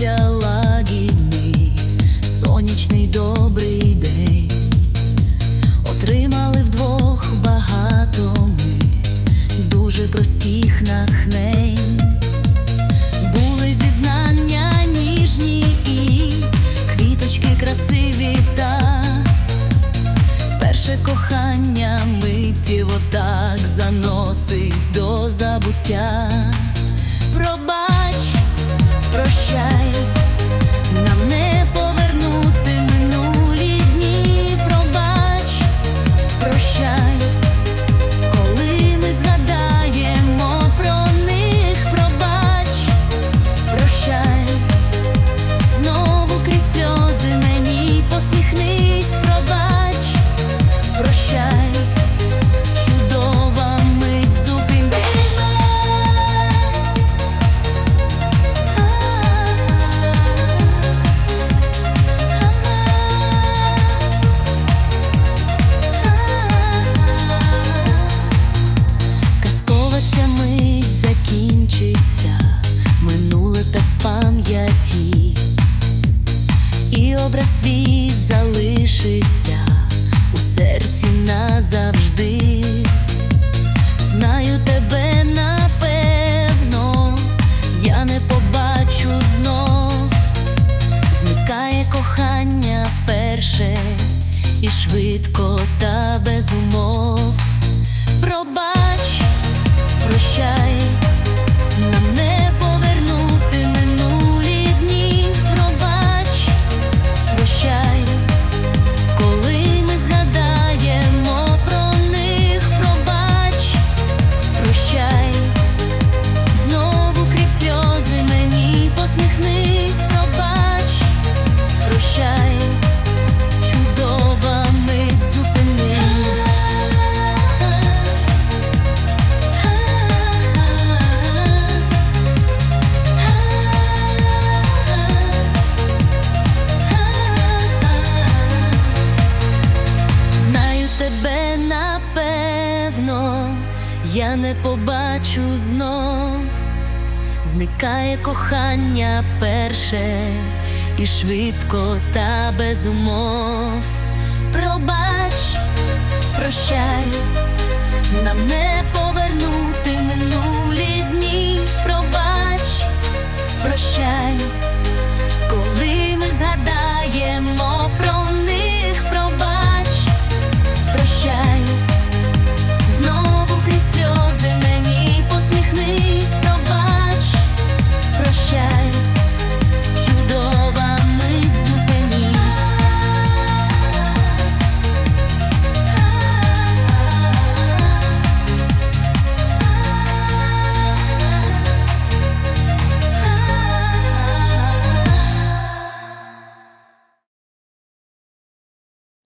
наснився лагідний, сонячний добрий день. Отримали вдвох багато дуже простих натхнень. Образ твій залишиться у серці назавжди. Знаю тебе напевно, я не побачу знов, зникає кохання перше і швидко та без умов. Пробач, я не побачу знов, зникає кохання перше і швидко та без умов. Пробач, прощай, нам не по